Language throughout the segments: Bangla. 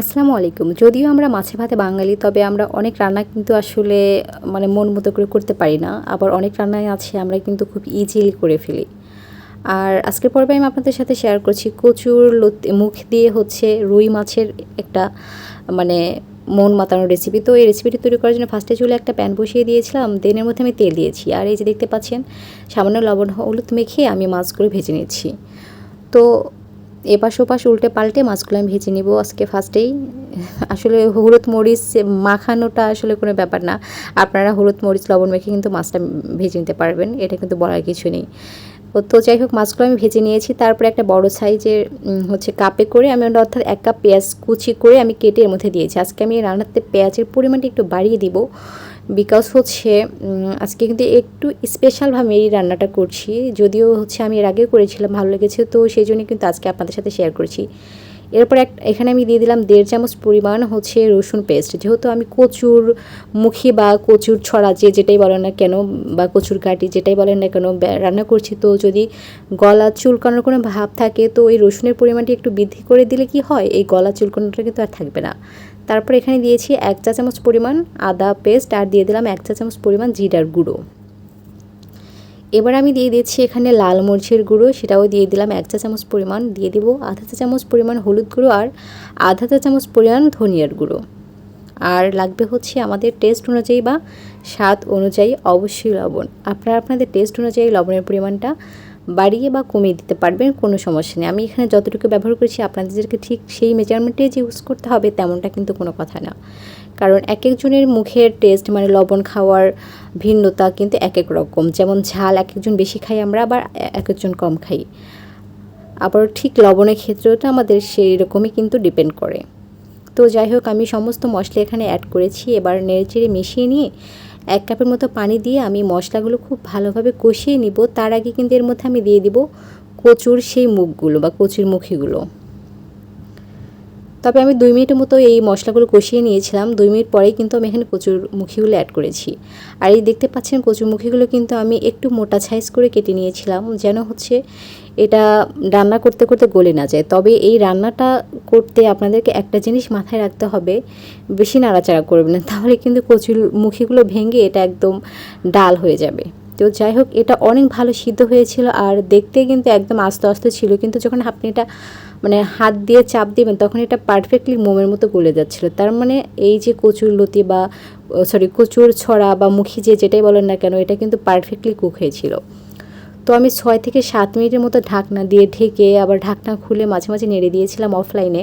আসসালামু আলাইকুম। যদিও আমরা মাছে ভাতে বাঙালি, তবে আমরা অনেক রান্না কিন্তু আসলে মানে মন মতো করে করতে পারি না। আবার অনেক রান্নাই আছে, আমরা কিন্তু খুব ইজিলি করে ফেলি। আর আজকের পর্বে আমি আপনাদের সাথে শেয়ার করছি কচুর মুখ দিয়ে হচ্ছে রুই মাছের একটা মানে মন মাতানোর রেসিপি তো এই রেসিপিটি তৈরি করার জন্য ফার্স্টে চুলে একটা প্যান বসিয়ে দিয়েছিলাম দেনের মধ্যে আমি তেল দিয়েছি। আর এই যে দেখতে পাচ্ছেন, সামান্য লবণ, হলুদ মেখে আমি মাছগুলো ভেজে নিচ্ছি। তো এপাশ ওপাশ উল্টে পাল্টে মাছগুলো আমি ভেজে নিব আজকে ফার্স্টেই। আসলে হলুদ মরিচ মাখানোটা আসলে কোনো ব্যাপার না। আপনারা হলুদ মরিচ, লবণ মেখে কিন্তু মাছটা ভেজে নিতে পারবেন, এটা কিন্তু বলার কিছু নেই। তো যাই হোক, মাছগুলো আমি ভেজে নিয়েছি। তারপরে একটা বড় সাইজের হচ্ছে কাপে করে আমি অর্থাৎ এক কাপ পেঁয়াজ কুচি করে আমি কেটে এর মধ্যে দিয়েছি। আজকে আমি রান্নাতে পেঁয়াজের পরিমাণটা একটু বাড়িয়ে দিব বিকজ হচ্ছে আজকে কিন্তু একটু স্পেশালভাবে এই রান্নাটা করছি। যদিও হচ্ছে আমি এর আগেও করেছিলাম, ভালো লেগেছে। তো সেই জন্য কিন্তু আজকে আপনাদের সাথে শেয়ার করছি। এরপর এক এখানে আমি দিয়ে দিলাম দেড় চামচ পরিমাণ হচ্ছে রসুন পেস্ট যেহেতু আমি কচুর মুখি বা কচুর ছড়া যে যেটাই বলেন না কেন, বা কচুর কাটি যেটাই বলেন না কেন রান্না করছি, তো যদি গলা চুলকানোর কোনো ভাব থাকে, তো এই রসুনের পরিমাণটি একটু বৃদ্ধি করে দিলে কি হয়? এই গলা চুলকানোটা কিন্তু আর থাকবে না। তারপর এখানে দিয়েছি এক চা চামচ পরিমাণ আদা পেস্ট আর দিয়ে দিলাম এক চা চামচ পরিমাণ জিরার গুঁড়ো। এবার আমি দিয়ে দিচ্ছি এখানে লাল মরিচের গুঁড়ো, সেটাও দিয়ে দিলাম এক চা চামচ পরিমাণ, দিয়ে দেবো আধা চা চামচ পরিমাণ হলুদ গুঁড়ো আর আধা চা চামচ পরিমাণ ধনিয়ার গুঁড়ো। আর লাগবে হচ্ছে আমাদের টেস্ট অনুযায়ী বা স্বাদ অনুযায়ী অবশ্যই লবণ। আপনারা আপনাদের টেস্ট অনুযায়ী লবণের পরিমাণটা বাড়িয়ে বা কমিয়ে দিতে পারবেন, কোনো সমস্যা নেই। আমি এখানে যতটুকু ব্যবহার করেছি, আপনাদেরকে ঠিক সেই মেজারমেন্টে যে ইউজ করতে হবে, তেমনটা কিন্তু কোনো কথা না। কারণ এক একজনের মুখের টেস্ট মানে লবণ খাওয়ার ভিন্নতা কিন্তু এক এক রকম। যেমন ঝাল এক একজন বেশি খাই আমরা, আবার এক একজন কম খাই। আবার ঠিক লবণের ক্ষেত্রেওটা আমাদের সেই রকমই কিন্তু ডিপেন্ড করে। তো যাই হোক, আমি সমস্ত মশলা এখানে অ্যাড করেছি। এবার নেড়েচেড়ে মিশিয়ে নিয়ে এক কাপের মতো পানি দিয়ে আমি মশলাগুলো খুব ভালোভাবে কষিয়ে নিব। তার আগে কিন্তু এর মধ্যে আমি দিয়ে দিব কচুর সেই মুখগুলো বা কচুর মুখিগুলো। তবে আমি দুই মিনিটের মতো এই মশলাগুলো কষিয়ে নিয়েছিলাম। দুই মিনিট পরেই কিন্তু আমি এখানে কচুর মুখিগুলো অ্যাড করেছি। আর এই দেখতে পাচ্ছেন কচুর মুখিগুলো কিন্তু আমি একটু মোটা সাইজ করে কেটে নিয়েছিলাম, যেন হচ্ছে এটা রান্না করতে করতে গলে না যায়। তবে এই রান্নাটা করতে আপনাদেরকে একটা জিনিস মাথায় রাখতে হবে, বেশি নাড়াচাড়া করবেন না। তাহলে কিন্তু কচুর মুখিগুলো ভেঙে এটা একদম ডাল হয়ে যাবে। তো যাই হোক, এটা অনেক ভালো সিদ্ধ হয়েছিল আর দেখতে কিন্তু একদম আস্তে আস্তে ছিল। কিন্তু যখন আপনি এটা মানে হাত দিয়ে চাপ দিবেন, তখন এটা পারফেক্টলি মোমের মতো গলে যাচ্ছিল। তার মানে এই যে কচুর লতি বা সরি কচুর ছড়া বা মুখি যে যেটাই বলেন না কেন, এটা কিন্তু পারফেক্টলি কুক হয়েছিল। তো আমি ছয় থেকে সাত মিনিটের মতো ঢাকনা দিয়ে ঢেকে আবার ঢাকনা খুলে মাঝে মাঝে নেড়ে দিয়েছিলাম অফলাইনে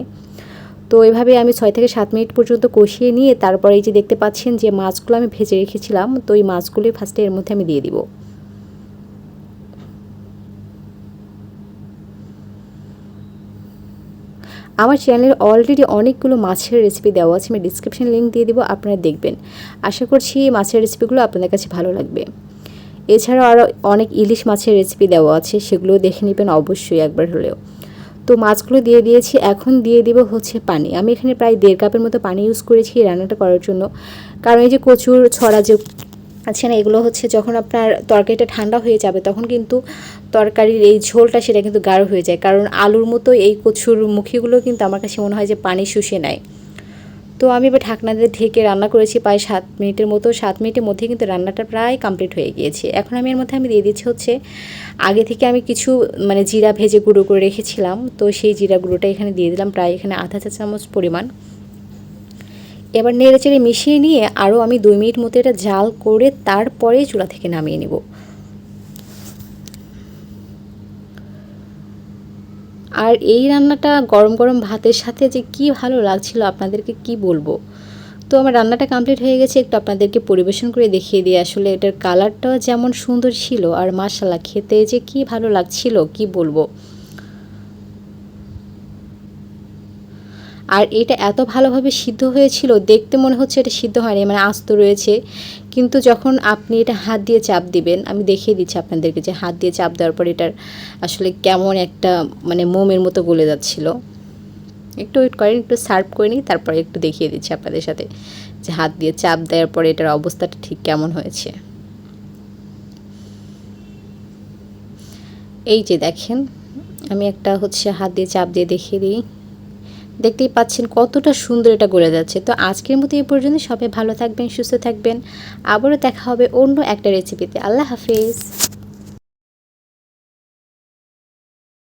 তো এভাবে আমি ছয় থেকে সাত মিনিট পর্যন্ত কষিয়ে নিয়ে তারপরে এই যে দেখতে পাচ্ছেন যে মাছগুলো আমি ভেজে রেখেছিলাম, তো এই মাছগুলোই ফার্স্টে এর মধ্যে আমি দিয়ে দিব। আমার চ্যানেলে অলরেডি অনেকগুলো মাছের রেসিপি দেওয়া আছে, আমি ডিসক্রিপশন লিঙ্ক দিয়ে দিব, আপনারা দেখবেন। আশা করছি এই মাছের রেসিপিগুলো আপনাদের কাছে ভালো লাগবে। এছাড়াও আরও অনেক ইলিশ মাছের রেসিপি দেওয়া আছে সেগুলো দেখে নেবেন অবশ্যই একবার হলেও। তো মাছগুলো দিয়ে দিয়েছি, এখন দিয়ে দিব হচ্ছে পানি। আমি এখানে প্রায় দেড় কাপের মতো পানি ইউজ করেছি রান্নাটা করার জন্য। কারণ এই যে কচুর ছড়া যে আছে না, এগুলো হচ্ছে যখন আপনার তরকারিটা ঠান্ডা হয়ে যাবে, তখন কিন্তু তরকারির এই ঝোলটা সেটা কিন্তু গাঢ় হয়ে যায়। কারণ আলুর মতো এই কচুর মুখিগুলো কিন্তু আমার কাছে মনে হয় যে পানি শুষে নেয়। তো আমি এবার ঢাকনা দিয়ে ঢেকে রান্না করেছি প্রায় সাত মিনিটের মতো, সাত মিনিটের মধ্যে কিন্তু রান্নাটা প্রায় কমপ্লিট হয়ে গিয়েছে। এখন আমি এর মধ্যে আমি দিয়ে দিচ্ছি হচ্ছে, আগে থেকে আমি কিছু মানে জিরা ভেজে গুঁড়ো করে রেখেছিলাম, তো সেই জিরা গুঁড়োটা এখানে দিয়ে দিলাম প্রায় এখানে আধা চা চামচ পরিমাণ। এবার নেড়ে চেড়ে মিশিয়ে নিয়ে আরও আমি দুই মিনিট মতো এটা জাল করে তারপরে চুলা থেকে নামিয়ে নেব। আর এই রান্নাটা গরম গরম ভাতের সাথে যে কি ভালো লাগছিল আপনাদেরকে কি বলব? তো আমার রান্নাটা কমপ্লিট হয়ে গেছে, একটু আপনাদেরকে পরিবেশন করে দেখিয়ে দিই আসলে এটার কালারটাও যেমন সুন্দর ছিল আর মাসালা খেতে যে কি ভালো লাগছিল কি বলব? আর এটা এত ভালোভাবে সিদ্ধ হয়েছিল, দেখতে মনে হচ্ছে এটা সিদ্ধ হয়নি মানে আস্ত রয়েছে। কিন্তু যখন আপনি এটা হাত দিয়ে চাপ দিবেন, আমি দেখিয়ে দিচ্ছি আপনাদেরকে যে হাত দিয়ে চাপ দেওয়ার পর এটার আসলে কেমন একটা মানে মোমের মতো গলে যাচ্ছিল। একটু ওয়েট করেন, একটু সার্ভ করে নিই, তারপরে একটু দেখিয়ে দিচ্ছি আপনাদের সাথে যে হাত দিয়ে চাপ দেওয়ার পরে এটার অবস্থাটা ঠিক কেমন হয়েছে। এই যে দেখেন, আমি একটা হচ্ছে হাত দিয়ে চাপ দিয়ে দেখিয়ে দিই। দেখতেই পাচ্ছেন কতটা সুন্দর এটা গড়ে যাচ্ছে। তো আজকের মতো এই পর্যন্ত সবাই ভালো থাকবেন, সুস্থ থাকবেন। আবারও দেখা হবে অন্য একটা রেসিপিতে আল্লাহ হাফিজ।